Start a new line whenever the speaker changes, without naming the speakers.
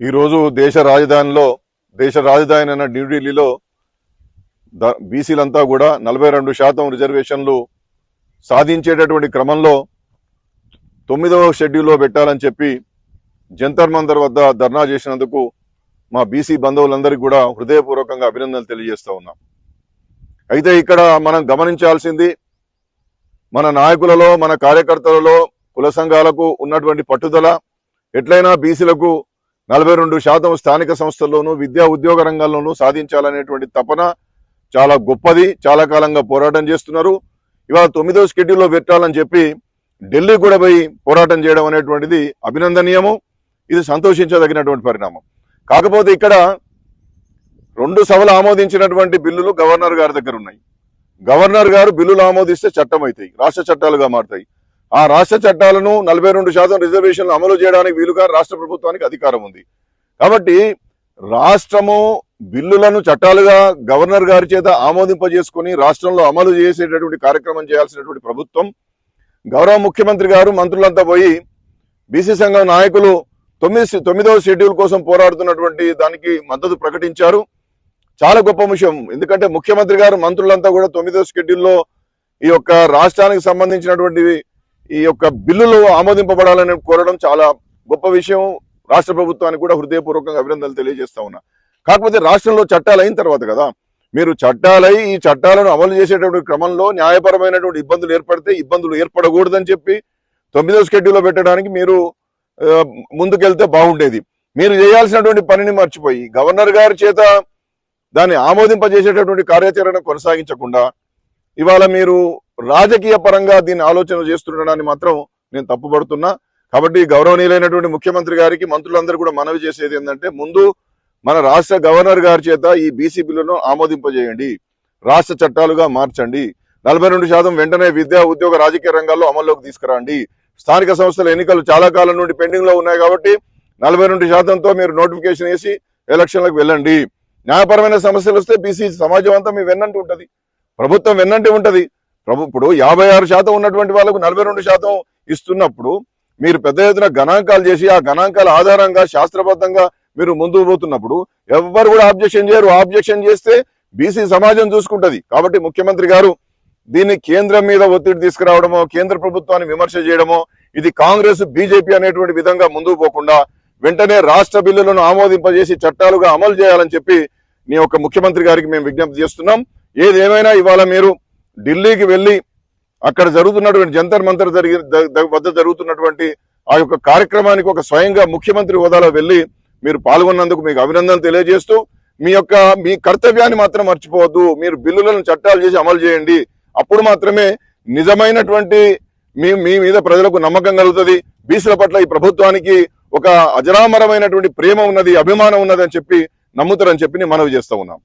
ఈరోజు దేశ రాజధానిలో దేశ రాజధాని అయిన న్యూఢిల్లీలో ద- బీసీలంతా కూడా నలభై రెండు శాతం రిజర్వేషన్లు సాధించేటటువంటి క్రమంలో తొమ్మిదవ షెడ్యూల్లో పెట్టాలని చెప్పి జంతర్ మందర్ వద్ద ధర్నా చేసినందుకు మా బీసీ బంధువులందరికీ కూడా హృదయపూర్వకంగా అభినందనలు తెలియజేస్తూ ఉన్నాం. అయితే ఇక్కడ మనం గమనించాల్సింది మన నాయకులలో మన కార్యకర్తలలో కుల సంఘాలకు ఉన్నటువంటి పట్టుదల ఎట్లయినా బీసీలకు నలభై రెండు శాతం స్థానిక సంస్థల్లోనూ విద్యా ఉద్యోగ రంగాల్లోనూ సాధించాలనేటువంటి తపన చాలా గొప్పది. చాలా కాలంగా పోరాటం చేస్తున్నారు. ఇవాళ తొమ్మిదో షెడ్యూల్లో పెట్టాలని చెప్పి ఢిల్లీ కూడా పోయి పోరాటం చేయడం అనేటువంటిది అభినందనీయము. ఇది సంతోషించదగినటువంటి పరిణామం. కాకపోతే ఇక్కడ రెండు సభలు ఆమోదించినటువంటి బిల్లులు గవర్నర్ గారి దగ్గర ఉన్నాయి. గవర్నర్ గారు బిల్లులు ఆమోదిస్తే చట్టం అవుతాయి. రాష్ట్ర చట్టాలుగా మారుతాయి. ఆ రాష్ట్ర చట్టాలను నలభై రెండు శాతం రిజర్వేషన్లు అమలు చేయడానికి వీలుగా రాష్ట్ర ప్రభుత్వానికి అధికారం ఉంది. కాబట్టి రాష్ట్రము బిల్లులను చట్టాలుగా గవర్నర్ గారి చేత ఆమోదింపజేసుకుని రాష్ట్రంలో అమలు చేసేటటువంటి కార్యక్రమం చేయాల్సినటువంటి ప్రభుత్వం గౌరవ ముఖ్యమంత్రి గారు మంత్రులంతా పోయి బీసీ సంఘం నాయకులు తొమ్మిది తొమ్మిదవ షెడ్యూల్ కోసం పోరాడుతున్నటువంటి దానికి మద్దతు ప్రకటించారు. చాలా గొప్ప విషయం. ఎందుకంటే ముఖ్యమంత్రి గారు మంత్రులంతా కూడా తొమ్మిదవ షెడ్యూల్లో ఈ యొక్క రాష్ట్రానికి సంబంధించినటువంటి ఈ యొక్క బిల్లులు ఆమోదింపబడాలని కోరడం చాలా గొప్ప విషయం. రాష్ట్ర ప్రభుత్వానికి కూడా హృదయపూర్వకంగా అభినందనలు తెలియజేస్తా ఉన్నా. కాకపోతే రాష్ట్రంలో చట్టాలు అయిన తర్వాత కదా మీరు చట్టాలై ఈ చట్టాలను అమలు చేసేటటువంటి క్రమంలో న్యాయపరమైనటువంటి ఇబ్బందులు ఏర్పడితే ఇబ్బందులు ఏర్పడకూడదని చెప్పి తొమ్మిదో షెడ్యూల్లో పెట్టడానికి మీరు ముందుకెళ్తే బాగుండేది. మీరు చేయాల్సినటువంటి పనిని మర్చిపోయి గవర్నర్ గారి చేత దాన్ని ఆమోదింపజేసేటటువంటి కార్యాచరణ కొనసాగించకుండా ఇవాళ మీరు రాజకీయ పరంగా దీన్ని ఆలోచన చేస్తుండడాన్ని మాత్రం నేను తప్పుపడుతున్నా. కాబట్టి గౌరవనీయులైనటువంటి ముఖ్యమంత్రి గారికి మంత్రులందరూ కూడా మనవి చేసేది ఏంటంటే ముందు మన రాష్ట్ర గవర్నర్ గారి చేత ఈ బీసీ బిల్లును ఆమోదింపజేయండి. రాష్ట్ర చట్టాలుగా మార్చండి. నలభై రెండు శాతం వెంటనే విద్యా ఉద్యోగ రాజకీయ రంగాల్లో అమల్లోకి తీసుకురండి. స్థానిక సంస్థల ఎన్నికలు చాలా కాలం నుండి పెండింగ్లో ఉన్నాయి కాబట్టి నలభై రెండు శాతంతో మీరు నోటిఫికేషన్ వేసి ఎలక్షన్లకు వెళ్ళండి. న్యాయపరమైన సమస్యలు వస్తే బీసీ సమాజం అంతా మీ వెన్నంటి ఉంటుంది. ప్రభుత్వం వెన్నంటి ఉంటుంది. ప్రభు ఇప్పుడు యాభై ఆరు శాతం ఉన్నటువంటి వాళ్ళకు నలభై రెండు శాతం ఇస్తున్నప్పుడు మీరు పెద్ద ఎత్తున గణాంకాలు చేసి ఆ గణాంకాల ఆధారంగా శాస్త్రబద్ధంగా మీరు ముందుకు పోతున్నప్పుడు ఎవ్వరు కూడా ఆబ్జెక్షన్ చేయరు. ఆబ్జెక్షన్ చేస్తే బీసీ సమాజం చూసుకుంటది. కాబట్టి ముఖ్యమంత్రి గారు దీన్ని కేంద్రం మీద ఒత్తిడి తీసుకురావడమో కేంద్ర ప్రభుత్వాన్ని విమర్శ చేయడమో ఇది కాంగ్రెస్ బీజేపీ అనేటువంటి విధంగా ముందుకు పోకుండా వెంటనే రాష్ట్ర బిల్లులను ఆమోదింపజేసి చట్టాలుగా అమలు చేయాలని చెప్పి నీ యొక్క ముఖ్యమంత్రి గారికి మేము విజ్ఞప్తి చేస్తున్నాం. ఏదేమైనా ఇవాళ మీరు ఢిల్లీకి వెళ్ళి అక్కడ జరుగుతున్నటువంటి జంతర్ మంతర్ జరిగి వద్ద జరుగుతున్నటువంటి ఆ యొక్క కార్యక్రమానికి ఒక స్వయంగా ముఖ్యమంత్రి హోదాలో వెళ్ళి మీరు పాల్గొన్నందుకు మీకు అభినందనలు తెలియజేస్తూ మీ యొక్క మీ కర్తవ్యాన్ని మాత్రం మర్చిపోవద్దు మీరు బిల్లులను చట్టాలు చేసి అమలు చేయండి. అప్పుడు మాత్రమే నిజమైనటువంటి మీ మీ మీద ప్రజలకు నమ్మకం కలుగుతుంది. బీసీల పట్ల ఈ ప్రభుత్వానికి ఒక అజరామరమైనటువంటి ప్రేమ ఉన్నది అభిమానం ఉన్నది అని చెప్పి నమ్ముతారని చెప్పి నేను మనవి చేస్తా ఉన్నాం